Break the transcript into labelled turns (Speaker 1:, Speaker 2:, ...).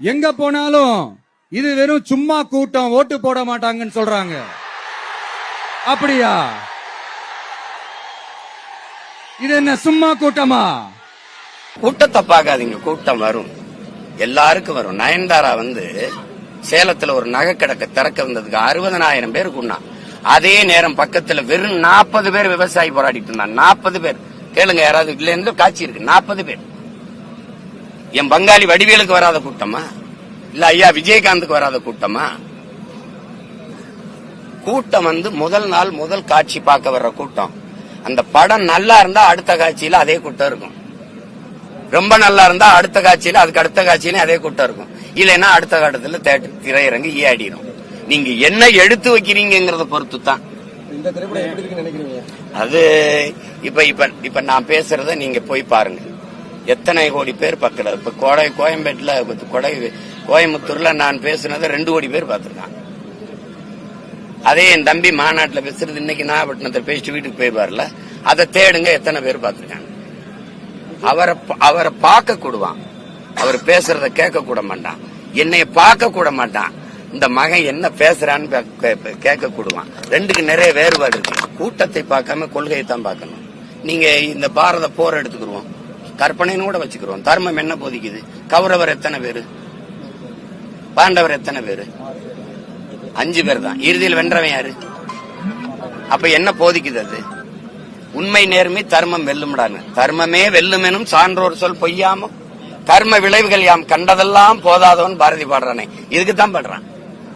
Speaker 1: எங்க போனாலும் இது வெறும் சும்மா கூட்டம் ஓட்டு போட மாட்டாங்கன்னு சொல்றாங்க. அப்படியா? இது என்ன சும்மா கூட்டமா?
Speaker 2: கூட்டத்தை பார்க்காதீங்க கூட்டம் வரும். எல்லாருக்கும் வரும். நயன்தாரா வந்து சேலத்துல ஒரு நகை கிடக்க திறக்க வந்ததுக்கு அறுபதனாயிரம் பேர் கூண்ணா அதே நேரம் பக்கத்துல வெறும் நாற்பது பேர் விவசாயி போராடிட்டு இருந்தான் நாற்பது பேர். கேளுங்க யாராவது இல்ல இருந்து காட்சி இருக்கு. நாற்பது பேர். என் பங்காளி வடிவேலுக்கு வராத கூட்டமா? இல்ல ஐயா விஜயகாந்துக்கு வராத கூட்டமா? கூட்டம் வந்து முதல் நாள் முதல் காட்சி பார்க்க வர்ற கூட்டம். அந்த படம் நல்லா இருந்தா அடுத்த காட்சியில அதே கூட்டம் இருக்கும். ரொம்ப நல்லா இருந்தா அடுத்த காட்சியில அதுக்கு அடுத்த காட்சியில அதே கூட்டம் இருக்கும். இல்லைன்னா அடுத்த காட்டத்துல தேட்டர் திரையரங்கு ஈயாடிடும் நீங்க என்ன எடுத்து வைக்கிறீங்கிறத பொறுத்து தான் அது இப்ப இப்ப இப்ப நான் பேசுறத நீங்க போய் பாருங்க. எத்தனை கோடி பேர் பார்க்கல. இப்ப கோடை கோயம்பேட்டில் கொடை கோயம்புத்தூர்ல நான் பேசுனதை ரெண்டு கோடி பேர் பார்த்துருக்கான் அதே என் தம்பி மாநாட்டில் பேசுறது இன்னைக்கு நாகப்பட்டினத்தில் பேசிட்டு வீட்டுக்கு போயிருவார்ல அதை தேடுங்க எத்தனை பேர் பார்த்திருக்காங்க. அவரை அவரை பார்க்க கூடுவான் அவர் பேசுறத கேட்க கூட மாட்டான். என்னைய பார்க்க கூட மாட்டான். இந்த மகன் என்ன பேசுறான்னு கே- கேட்க கூடுவான் ரெண்டுக்கு நிறைய வேறுபாடு இருக்கு. கூட்டத்தை பார்க்காம கொள்கையை தான் பார்க்கணும். நீங்க இந்த பாரத போர் எடுத்துக்கிடுவோம். கற்பனைன்னு கூட வச்சுக்கிறோம். தர்மம் என்ன போதிக்குது? கௌரவர் எத்தனை பேரு? பாண்டவர் எத்தனை பேரு? அஞ்சு பேர் தான் இறுதியில் வென்றவன் யாரு? அப்ப என்ன போதிக்குது அது? உண்மை நேர்மை தர்மம் வெல்லும்டான்னு. தர்மமே வெல்லுமெனும் சான்றோர் சொல் பொய்யாம? கர்ம விளைவுகள் யாம் கண்டதெல்லாம் போதாதவன் பாரதி பாடுறானே. இதுக்கு தான் பாடுறான்.